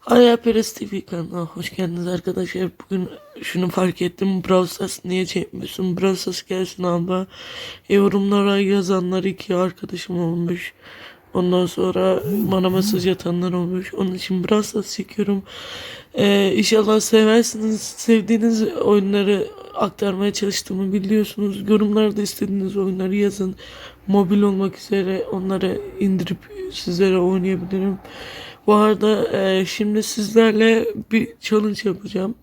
Hayalperest TV kanalına hoş geldiniz arkadaşlar. Bugün şunu fark ettim. Brawl Stars niye çekmiyorsun? Brawl Stars gelsin abla. Yorumlara yazanlar iki arkadaşım olmuş. Ondan sonra bana mesaj atanlar olmuş. Onun için Brawl Stars çekiyorum. Ee, inşallah seversiniz. Sevdiğiniz oyunları aktarmaya çalıştığımı biliyorsunuz. Yorumlarda istediğiniz oyunları yazın. Mobil olmak üzere onları indirip sizlere oynayabilirim. Bu arada e, şimdi sizlerle bir challenge yapacağım.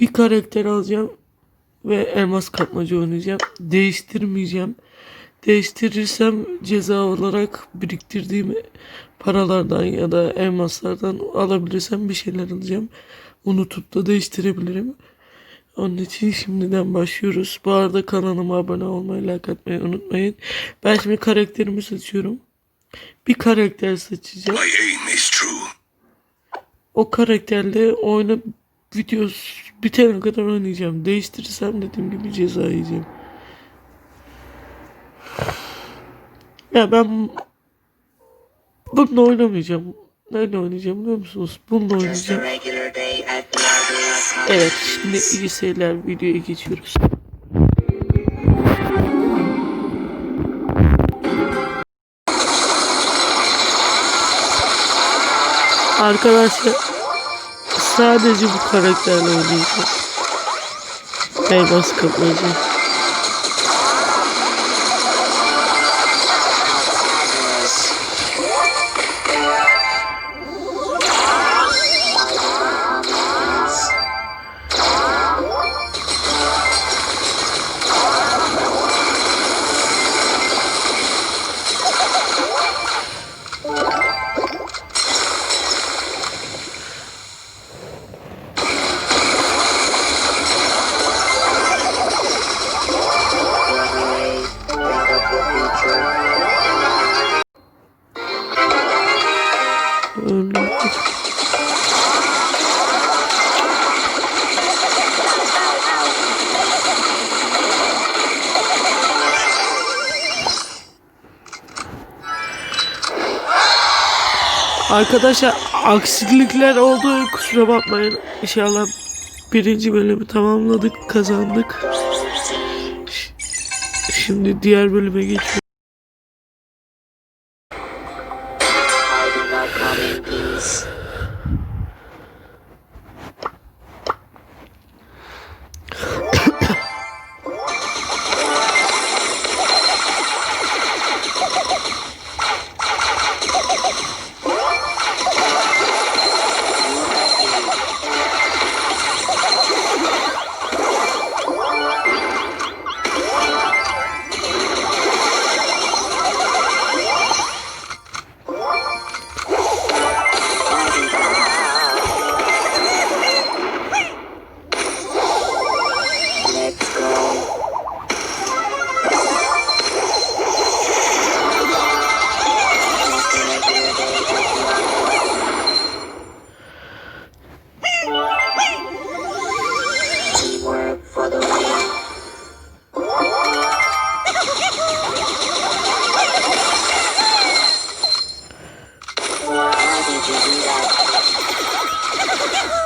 Bir karakter alacağım ve elmas kapmaca oynayacağım. Değiştirmeyeceğim. Değiştirirsem ceza olarak biriktirdiğim paralardan ya da elmaslardan alabilirsem bir şeyler alacağım. Unutup da değiştirebilirim. Onun için şimdiden başlıyoruz. Bu arada kanalıma abone olmayı, like atmayı unutmayın. Ben şimdi karakterimi seçiyorum. Bir karakter seçeceğim. O karakterle oyuna videos bitene kadar oynayacağım. Değiştirirsem dediğim gibi ceza yiyeceğim. Ya ben bununla oynamayacağım. Neyle oynayacağım biliyor musunuz? Bununla oynayacağım. Evet şimdi iyi seyirler videoya geçiyoruz. Arkadaşlar sadece bu karakterle oynayacağım. Elmas kapmacı. Arkadaşlar aksilikler oldu kusura bakmayın. İnşallah birinci bölümü tamamladık kazandık. Şimdi diğer bölüme geçiyoruz. Thank you.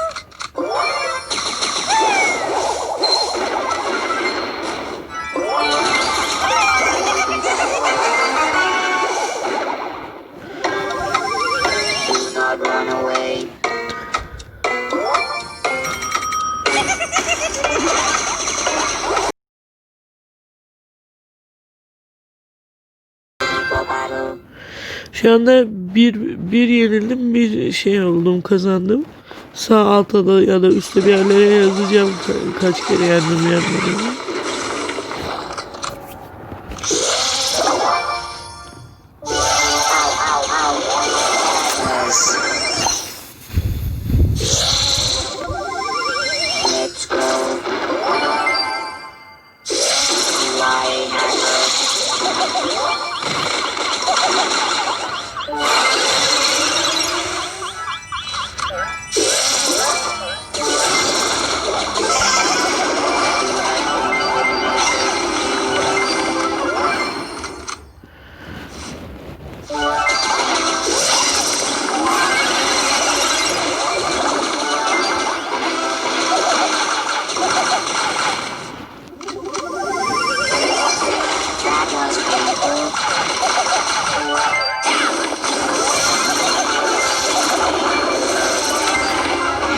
Şu anda bir, bir yenildim bir şey oldum kazandım. Sağ altta da ya da üstte bir yerlere yazacağım ka- kaç kere yendim yenmedim.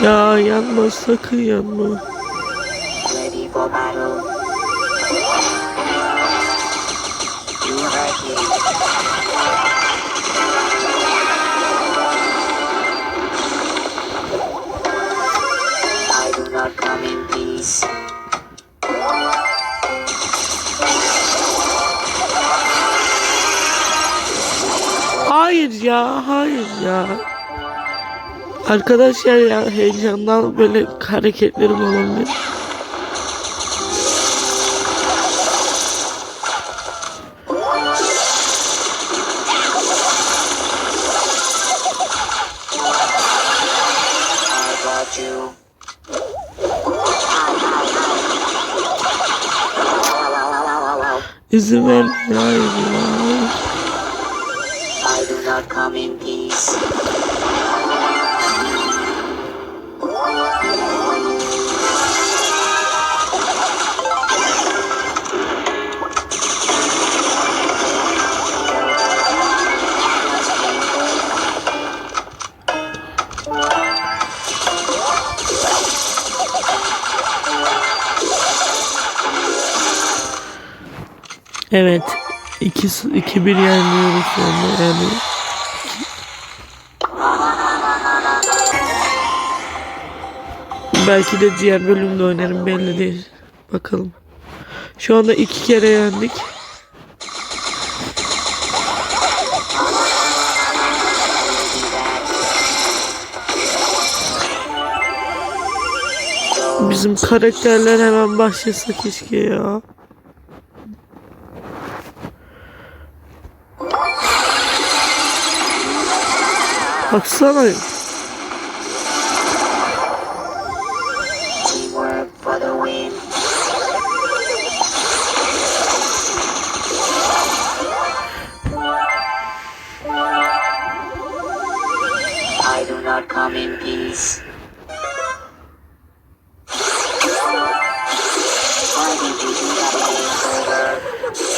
Ya yanma sakın yanma. Ya. Arkadaşlar ya heyecandan böyle hareketlerim you. İzin ver. Hayır ya. Not come in peace. Evet. 2 2 1 yeniliyoruz anda yani. Belki de diğer bölümde oynarım belli değil. Bakalım. Şu anda iki kere yendik. Bizim karakterler hemen başlasa keşke ya. Baksana. Not come in peace.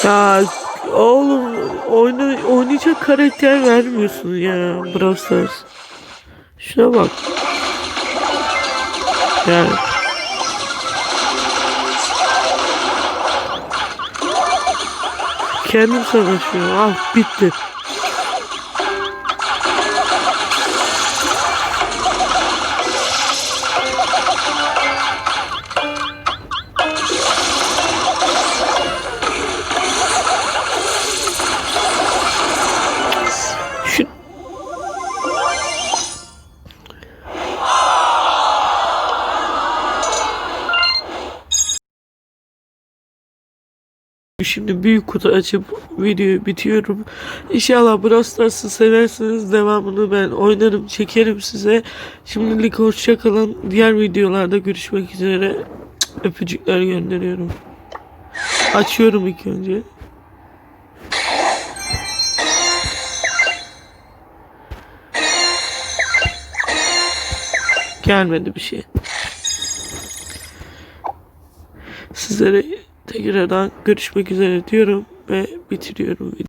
Ya oğlum oyna, oynayacak karakter vermiyorsun ya Brawl. Şuna bak. Yani. Kendim savaşıyorum. Ah bitti. Şimdi büyük kutu açıp videoyu bitiyorum. İnşallah Brawl Stars'ı seversiniz. Devamını ben oynarım, çekerim size. Şimdilik hoşçakalın. Diğer videolarda görüşmek üzere. Öpücükler gönderiyorum. Açıyorum ilk önce. Gelmedi bir şey. Sizlere tekrardan görüşmek üzere diyorum ve bitiriyorum.